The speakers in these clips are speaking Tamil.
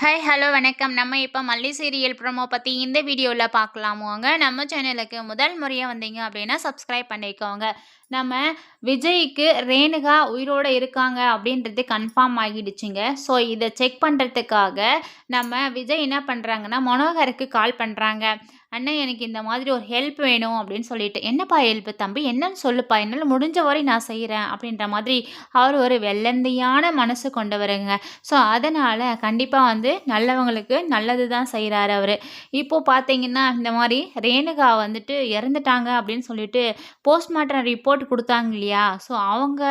ஹாய் ஹலோ வணக்கம். நம்ம இப்போ மல்லி சீரியல் ப்ரோமோ பற்றி இந்த வீடியோவில் பார்க்கலாமுங்க நம்ம சேனலுக்கு முதல் முறையாக வந்தீங்க அப்படின்னா சப்ஸ்கிரைப் பண்ணிக்கோங்க. நம்ம விஜய்க்கு ரேணுகா உயிரோடு இருக்காங்க அப்படின்றது கன்ஃபார்ம் ஆகிடுச்சுங்க. ஸோ இதை செக் பண்ணுறதுக்காக நம்ம விஜய் என்ன பண்ணுறாங்கன்னா மனோகருக்கு கால் பண்ணுறாங்க அண்ணன் எனக்கு இந்த மாதிரி ஒரு ஹெல்ப் வேணும் அப்படின்னு சொல்லிட்டு. என்னப்பா ஹெல்ப் தம்பி? என்னன்னு சொல்லுப்பா. என்னால் முடிஞ்ச வரை நான் செய்கிறேன் அப்படின்ற மாதிரி அவர் ஒரு வெள்ளந்தையான மனசு கொண்டவருங்க. ஸோ அதனால் கண்டிப்பாக வந்து நல்லவங்களுக்கு நல்லது தான் செய்கிறாரு அவர். இப்போது பார்த்தீங்கன்னா இந்த மாதிரி ரேணுகா வந்துட்டு இறந்துட்டாங்க அப்படின்னு சொல்லிட்டு போஸ்ட்மார்ட்டம் ரிப்போர்ட் கொடுத்தாங்க இல்லையா? ஸோ அவங்க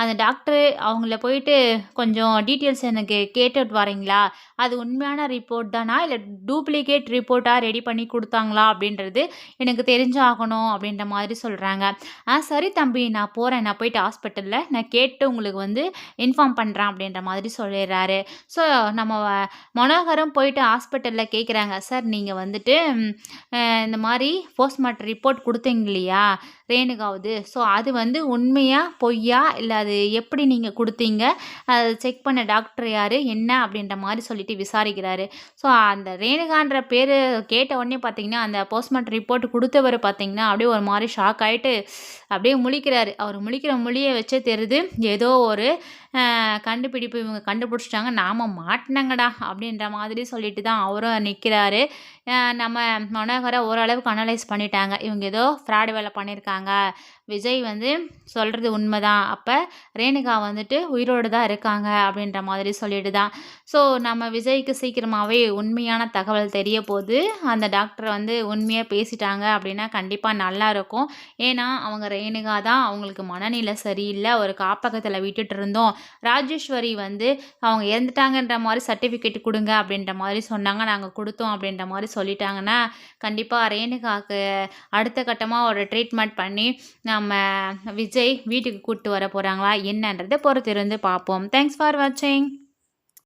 அந்த டாக்டர் அவங்கள போயிட்டு கொஞ்சம் டீட்டெயில்ஸ் எனக்கு கேட்டுட்டு வரீங்களா? அது உண்மையான ரிப்போர்ட் தானா? இல்லை டூப்ளிகேட் ரிப்போர்ட்டாக ரெடி பண்ணி கொடுத்தாங்க கொடுத்தாங்களா அப்படின்றது எனக்கு தெரிஞ்சாகணும் அப்படின்ற மாதிரி சொல்கிறாங்க ஆ சரி தம்பி நான் போகிறேன் நான் போயிட்டு ஹாஸ்பிட்டலில் நான் கேட்டு உங்களுக்கு வந்து இன்ஃபார்ம் பண்ணுறேன் அப்படின்ற மாதிரி சொல்லிடுறாரு. ஸோ நம்ம மனோகரம் போயிட்டு ஹாஸ்பிட்டலில் கேட்குறாங்க சார் நீங்கள் வந்துட்டு இந்த மாதிரி போஸ்ட்மார்ட்டம் ரிப்போர்ட் கொடுத்தீங்க இல்லையா? ரேணுகாவது. ஸோ அது வந்து உண்மையாக பொய்யா? இல்லை அது எப்படி நீங்கள் கொடுத்தீங்க? அதை செக் பண்ண டாக்டர் யார்? என்ன? அப்படின்ற மாதிரி சொல்லிட்டு விசாரிக்கிறாரு. ஸோ அந்த ரேணுகான்ற பேர் கேட்ட உடனே பார்த்தீங்கன்னா அந்த போஸ்ட்மார்ட்டம் ரிப்போர்ட் கொடுத்தவர் பார்த்தீங்கன்னா அப்படியே ஒரு மாதிரி ஷாக் ஆகிட்டு அப்படியே முழிக்கிறாரு. அவர் முழிக்கிற மொழியை வச்சே தெரியுது ஏதோ ஒரு கண்டுபிடிப்பு இவங்க கண்டுபிடிச்சிட்டாங்க நாம் மாட்டினங்கடா அப்படின்ற மாதிரி சொல்லிட்டு தான் அவரும் நிற்கிறாரு நம்ம மனோகரை ஓரளவுக்கு அனலைஸ் பண்ணிட்டாங்க. இவங்க ஏதோ ஃப்ராடு வேலை பண்ணியிருக்காங்க விஜய் வந்து சொல்கிறது உண்மை தான் அப்போ ரேணுகா வந்துட்டு உயிரோடு தான் இருக்காங்க அப்படின்ற மாதிரி சொல்லிட்டு தான் ஸோ நம்ம விஜய்க்கு சீக்கிரமாகவே உண்மையான தகவல் தெரிய போது அந்த டாக்டர் வந்து உண்மையாக பேசிட்டாங்க அப்படின்னா கண்டிப்பாக நல்லா இருக்கும். ஏன்னா அவங்க ரேணுகா தான் அவங்களுக்கு மனநிலை சரியில்லை. ஒரு காப்பகத்தில் விட்டுட்டு இருந்தோம். ராஜேஸ்வரி வந்து அவங்க இறந்துட்டாங்கன்ற மாதிரி சர்டிஃபிகேட் கொடுங்க அப்படின்ற மாதிரி சொன்னாங்க. நாங்கள் கொடுத்தோம் அப்படின்ற மாதிரி சொல்லிட்டாங்கன்னா கண்டிப்பாக ரேணுகாவுக்கு அடுத்த கட்டமாக ஒரு ட்ரீட்மெண்ட் பண்ணி நம்ம விஜய் வீட்டுக்கு கூப்பிட்டு வர போகிறாங்களா என்னன்றதை பொறுத்திருந்து பார்ப்போம். தேங்க்ஸ் ஃபார் வாட்சிங்